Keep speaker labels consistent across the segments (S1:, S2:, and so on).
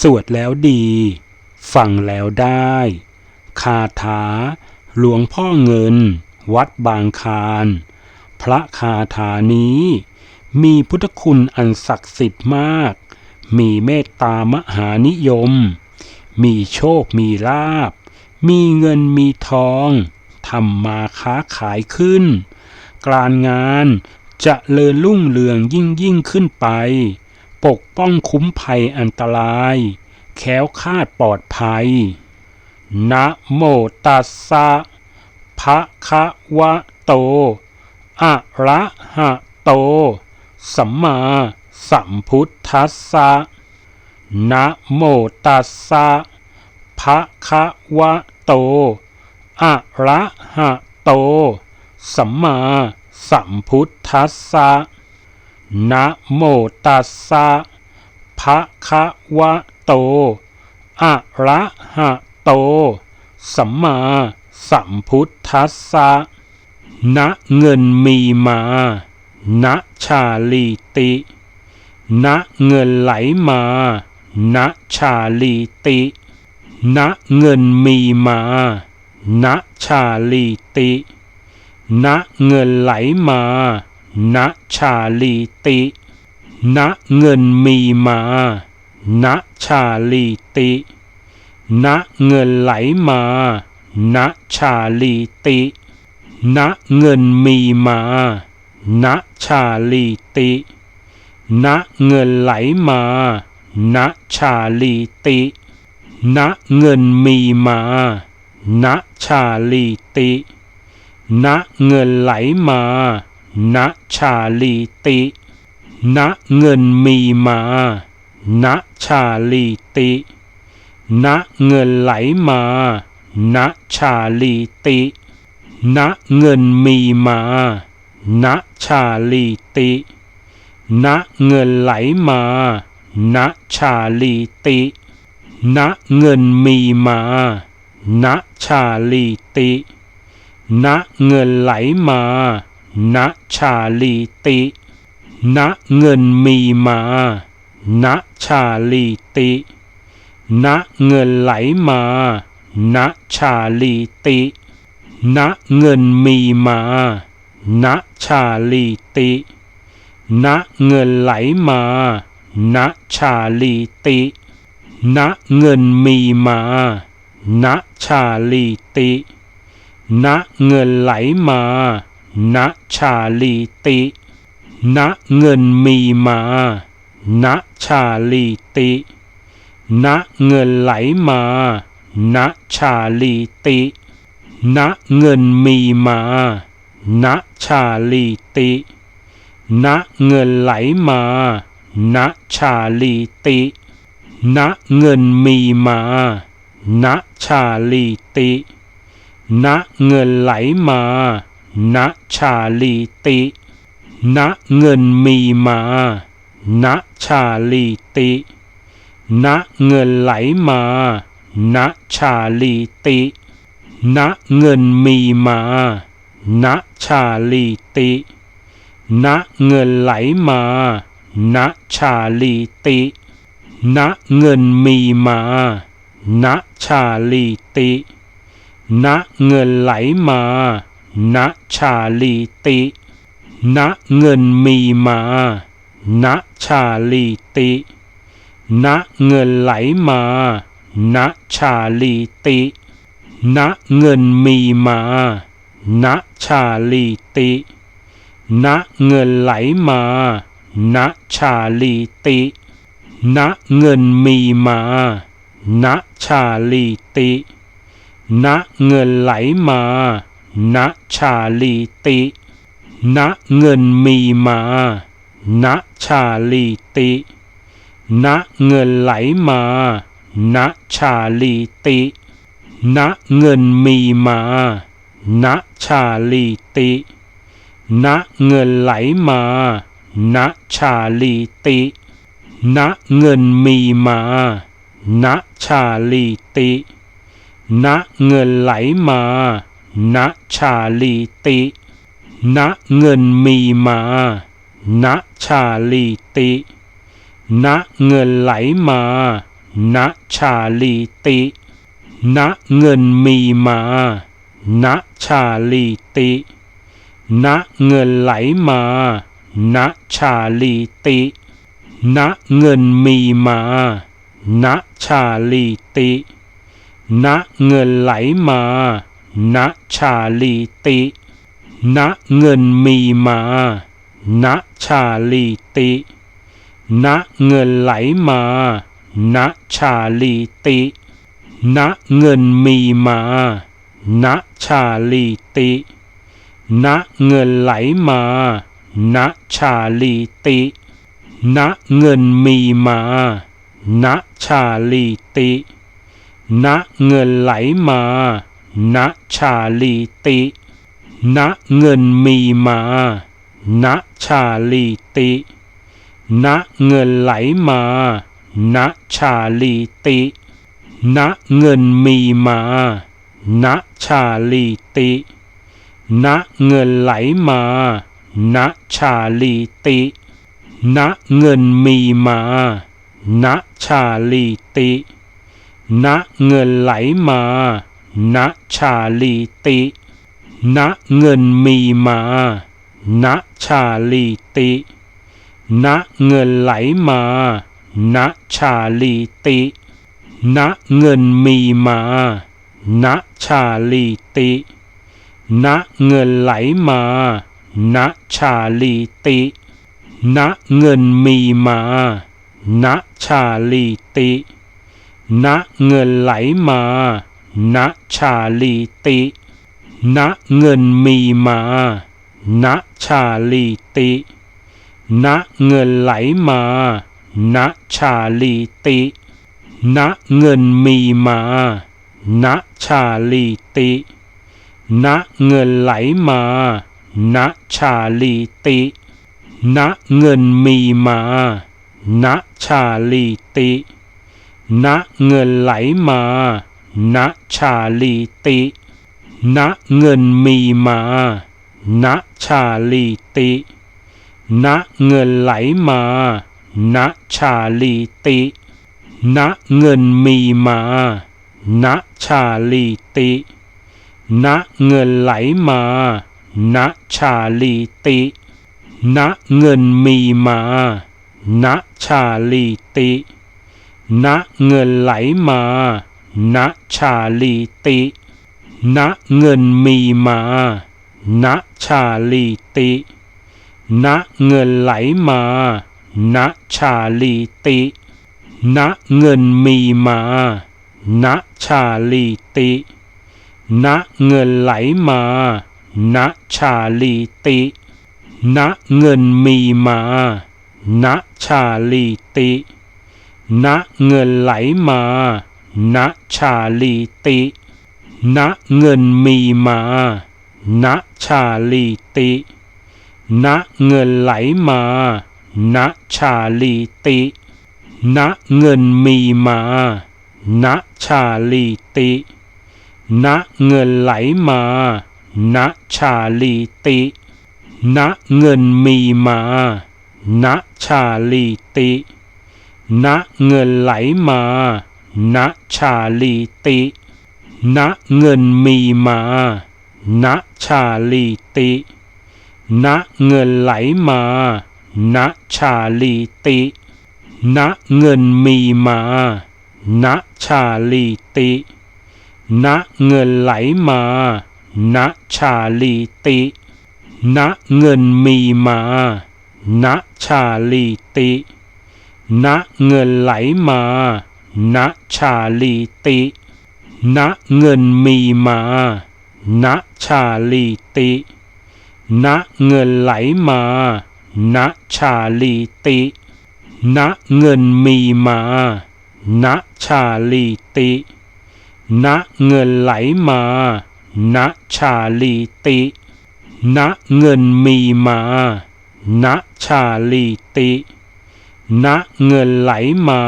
S1: สวดแล้วดี ฟังแล้วได้ คาถา หลวงพ่อเงิน วัดบางคาร พระคาถานี้ มีพุทธคุณอันศักดิ์สิทธิ์มาก มีเมตตามหานิยม มีโชคมีลาบ มีเงินมีทองทำมาค้าขายขึ้น การงานจะเลินรุ่งเรืองยิ่งยิ่งขึ้นไป ปกป้องคุ้มภัยอันตราย แค้วคาดปลอดภัย นะโมตัสสะภะคะวะโต อะระหะโต สัมมาสัมพุทธัสสะนะโมตัสสะภะคะวะโต อะระหะโต สัมมาสัมพุทธัสสะ นะโมตัสสะภะคะวะโต อะระหะโต สัมมาสัมพุทธัสสะณเงินมีมาณชาลีติณเงินไหลมาณชาลีติณเงินมีมาณชาลีติณเงินไหลมา ณชาลีติ ณเงินมีมา ณชาลีติ ณเงินไหลมา ณชาลีติ ณเงินมีมา ณชาลีติ ณเงินไหลมา ณชาลีติ ณเงินมีมา ณชาลีติ ณเงินไหลมา ณชาลีติ ณเงินมีมา ณชาลีติ ณเงินไหลมา ณชาลีติ ณเงินมีมา ณชาลีติ ณเงินไหลมา ณชาลีติ ณเงินมีมา ณชาลีติ ณเงินไหลมา ณชาลีติ ณเงินมีมา ณชาลีติ ณเงินไหลมา ณชาลีติ ณเงินมีมา ณชาลีติ ณเงินไหลมา ณชาลีติ ณเงินมีมา ณชาลีติ ณเงินไหลมา ณชาลีติ ณเงินมีมา ณชาลีติ ณเงินไหลมา ณชาลีติ ณเงินมีมา ณชาลีติ ณเงินไหลมา ณชาลีติ ณเงินมีมา ณชาลีติ ณเงินไหลมา ณชาลีติ ณเงินมีมา ณชาลีติ ณเงินไหลมา ณชาลีติ ณเงินมีมา ณชาลีติ ณเงินไหลมา ณชาลีติ ณเงินมีมา ณชาลีติ ณเงินไหลมา ณชาลีติ ณเงินมีมา ณชาลีติ ณเงินไหลมา ณชาลีติ ณเงินมีมา ณชาลีติ ณเงินไหลมา ณชาลีติ ณเงินมีมา ณชาลีติ ณเงินไหลมา ณชาลีติ ณเงินมีมา ณชาลีติ ณเงินไหลมา ณชาลีติ ณเงินมีมา ณชาลีติ ณเงินไหลมา ณชาลีติ ณเงินมีมา ณชาลีติ ณเงินไหลมา ณชาลีติณเงินมีมาณชาลีติณเงินไหลมาณณชาลีติ ณเงินมีมา ณชาลีติ ณเงินไหลมา ณชาลีติ ณเงินมีมา ณชาลีติ ณเงินไหลมา ณชาลีติณเงินมีมาณชาลีติณเงินไหลมาณชาลีติณเงินมีมาณชาลีติณเงินไหลมาณชาลีติณเงินมีมาณชาลีติณเงินไหลมา ณชาลีติณเงินมีมาณชาลีติณเงินไหลมาณชาลีติณเงินมีมาณชาลีติณเงินไหลมาณชาลีติณเงินมีมาณชาลีติณเงินไหลมา ณชาลีติ ณเงินมีมา ณชาลีติ ณเงินไหลมา ณชาลีติ ณเงินมีมา ณชาลีติ ณเงินไหลมา ณชาลีติ ณเงินมีมา ณชาลีติ ณเงินไหลมา ณชาลีติ ณเงินมีมา ณชาลีติ ณเงินไหลมา ณชาลีติ ณเงินมีมา ณชาลีติ ณเงินไหลมา ณชาลีติ ณเงินมีมา ณชาลีติ ณเงินไหลมา ณชาลีติ ณเงินมีมา ณชาลีติ ณเงินไหลมา ณชาลีติ ณเงินมีมา ณชาลีติ ณเงินไหลมา ณชาลีติ ณเงินมีมา ณชาลีติ ณเงินไหลมา ณชาลีติ ณเงินมีมา ณชาลีติ ณเงินไหลมา ณชาลีติ ณเงินมีมา ณชาลีติ ณเงินไหลมา ณชาลีติ ณเงินมีมา ณชาลีติ ณเงินไหลมา ณชาลีติ ณเงินมีมา ณชาลีติ ณเงินไหลมา ณชาลีติ ณเงินมีมา ณชาลีติ ณเงินไหลมา ณชาลีติ ณเงินมีมา ณชาลีติ ณเงินไหลมา ณชาลีติ ณเงินมีมา ณชาลีติ ณเงินไหลมา ณชาลีติ ณเงินมีมา ณชาลีติ ณเงินไหลมา ณชาลีติ ณเงินมีมา ณชาลีติ ณเงินไหลมา ณชาลีติ ณเงินมีมา ณชาลีติ ณเงินไหลมา ณชาลีติ ณเงินมีมา ณชาลีติ ณเงินไหลมา ณชาลีติ ณเงินมีมา ณชาลีติ ณเงินไหลมา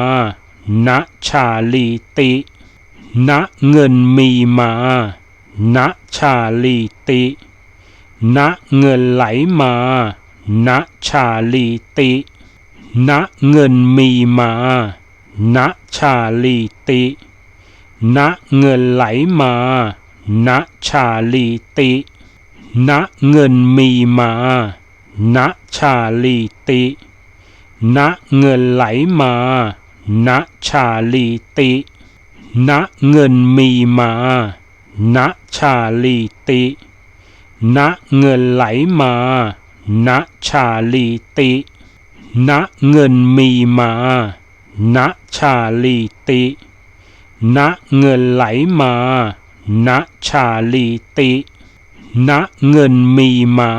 S1: ณชาลีติณเงินมีมาณชาลีติณเงินไหลมาณชาลีติณเงินมีมาณณชาลีติณเงินไหลมาณชาลีติณเงินมีมาณชาลีติณเงินไหลมา ณชาลีติ ณเงินมีมา ณชาลีติ ณเงินไหลมา ณชาลีติ ณเงินมีมา ณชาลีติ ณเงินไหลมา ณชาลีติ ณเงินมีมา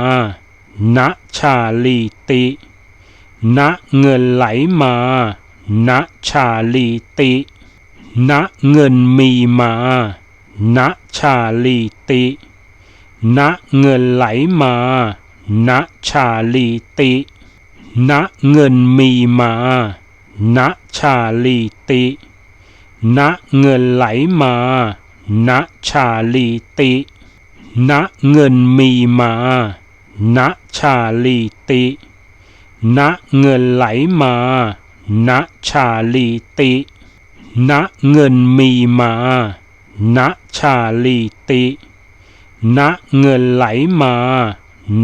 S1: ณชาลีติ ณเงินไหลมา ณชาลีติ ณเงินมีมา ณชาลีติ ณเงินไหลมา ณชาลีติ ณเงินมีมา ณชาลีติ ณเงินไหลมา ณชาลีติ ณเงินมีมา ณชาลีติ ณเงินไหลมา ณชาลีติ ณเงินมีมา ณชาลีติ ณเงินไหลมา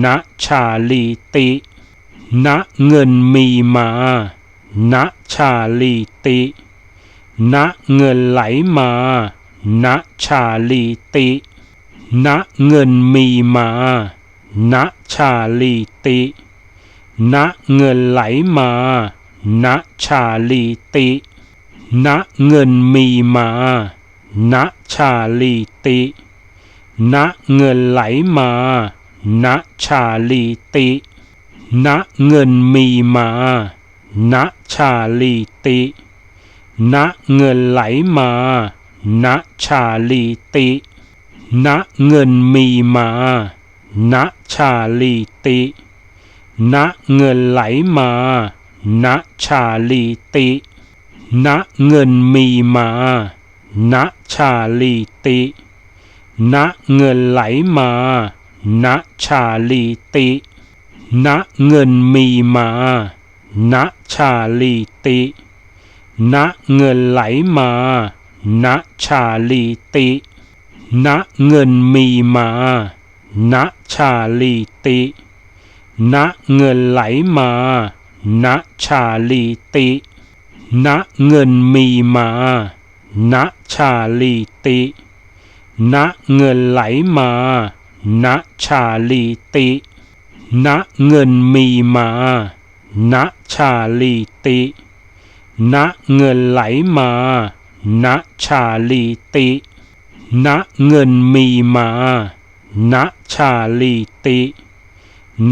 S1: ณชาลีติ ณเงินมีมา ณชาลีติ ณเงินไหลมา ณชาลีติ ณเงินมีมา ณชาลีติ ณเงินไหลมา ณชาลีติ ณเงินมีมา ณชาลีติ ณเงินไหลมา ณชาลีติ ณเงินมีมา ณชาลีติ ณเงินไหลมา ณชาลีติ ณเงินมีมา ณชาลีติ ณเงินไหลมา ณชาลีติ ณเงินมีมา ณชาลีติ ณเงินไหลมา ณชาลีติ ณเงินมีมา ณชาลีติ ณเงินไหลมา ณชาลีติ ณเงินมีมา ณชาลีติ ณเงินไหลมา ณชาลีติณเงินมีมาณชาลีติณเงินไหลมาณชาลีติณเงินมีมาณชาลีติณเงินไหลมาณชาลีติณเงินมีมาณชาลีติ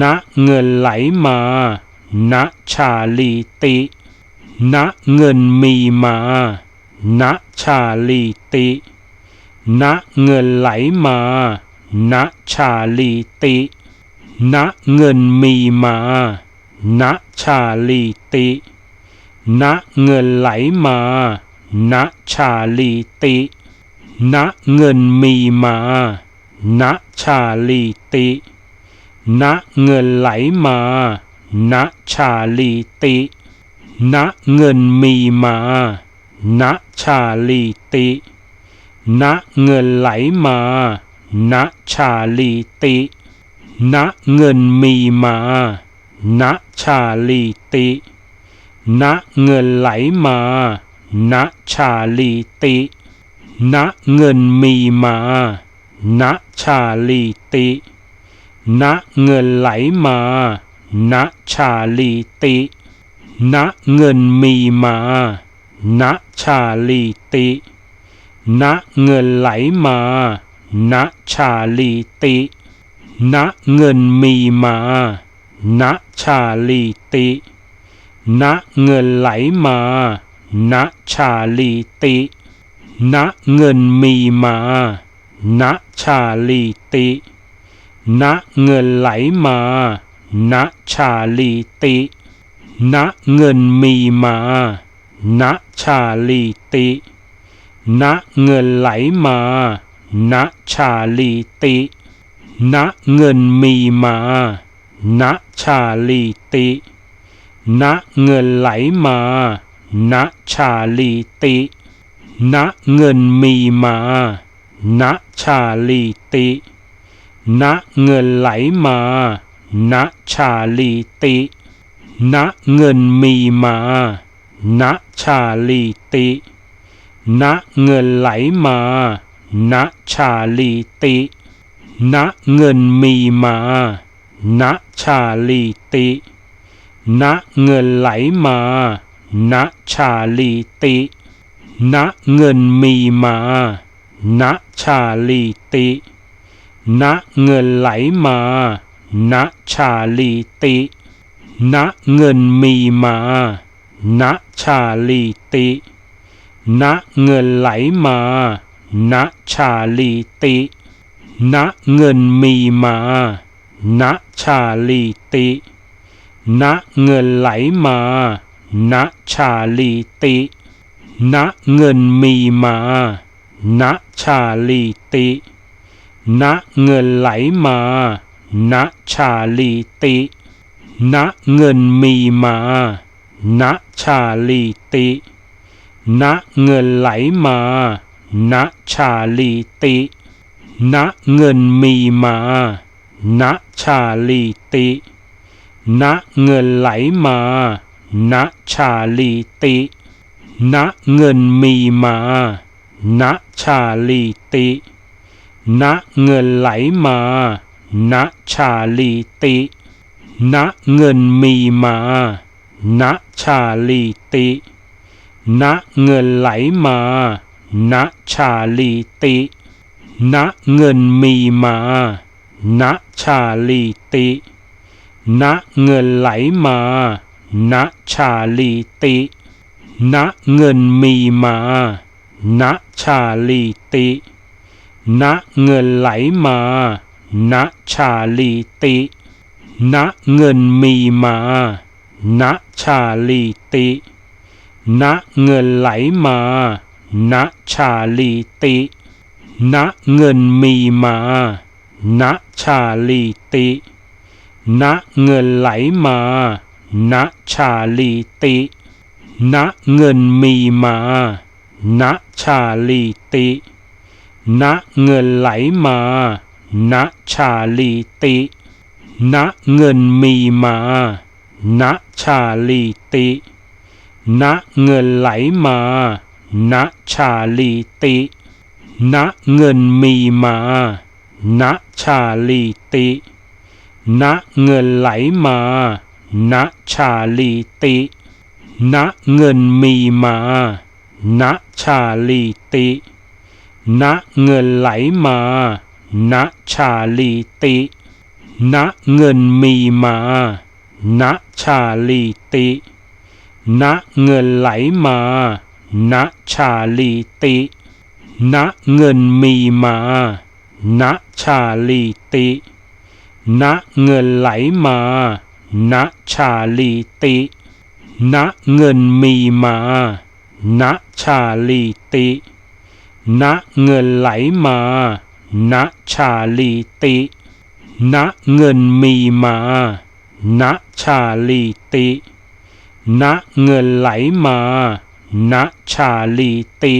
S1: ณเงินไหลมา ณชาลีติ ณเงินมีมา ณชาลีติ ณเงินไหลมา ณชาลีติ ณเงินมีมา ณชาลีติ ณเงินไหลมา ณชาลีติ ณเงินมีมา ณชาลีติ ณเงินไหลมา ณชาลีติ ณเงินมีมา ณชาลีติ ณเงินไหลมา ณชาลีติ ณเงินมีมา ณชาลีติ ณเงินไหลมา ณชาลีติ ณเงินมีมา ณชาลีติ ณเงินไหลมา ณชาลีติ ณเงินมีมา ณชาลีติ ณเงินไหลมา ณชาลีติ ณเงินมีมา ณชาลีติ ณเงินไหลมา ณชาลีติ ณเงินมีมา ณชาลีติ ณเงินไหลมา ณชาลีติ ณเงินมีมา ณชาลีติ ณเงินไหลมา ณชาลีติ ณเงินมีมา ณชาลีติ ณเงินไหลมา ณชาลีติ ณเงินมีมา ณชาลีติ ณเงินไหลมา ณชาลีติ ณเงินมีมา ณชาลีติ ณเงินไหลมา ณชาลีติ ณเงินมีมา ณชาลีติ ณเงินไหลมา ณชาลีติ ณเงินมีมา ณชาลีติ ณเงินไหลมา ณชาลีติ ณเงินมีมา ณชาลีติ ณเงินไหลมา ณชาลีติ ณเงินมีมา ณชาลีติ ณเงินไหลมา ณชาลีติ ณเงินมีมา ณชาลีติ ณเงินไหลมา ณชาลีติ ณเงินมีมา ณชาลีติ ณเงินไหลมา ณชาลีติ ณเงินมีมา ณชาลีติ ณเงินไหลมา ณชาลีติ ณเงินมีมา ณชาลีติ ณเงินไหลมา ณชาลีติ ณเงินมีมา ณชาลีติ ณเงินไหลมา ณชาลีติ ณเงินมีมา ณชาลีติ ณเงินไหลมา ณชาลีติ ณเงินมีมา ณชาลีติ ณเงินไหลมา ณชาลีติ ณเงินมีมา ณชาลีติ ณเงินไหลมา ณชาลีติ ณเงินมีมา ณชาลีติ ณเงินไหลมา ณชาลีติ ณเงินมีมา ณชาลีติ ณเงินไหลมา ณชาลีติ ณเงินมีมา ณชาลีติ ณเงินไหลมา ณชาลีติ ณเงินมีมา ณชาลีติ ณเงินไหลมา ณชาลีติ ณเงินมีมา ณชาลีติ ณเงินไหลมา ณชาลีติ ณเงินมีมา ณชาลีติ ณเงินไหลมา ณชาลีติ ณเงินมีมา ณชาลีติ ณเงินไหลมา ณชาลีติ ณเงินมีมา ณชาลีติ ณเงินไหลมา ณชาลีติ ณเงินมีมา ณชาลีติ ณเงินไหลมา ณชาลีติ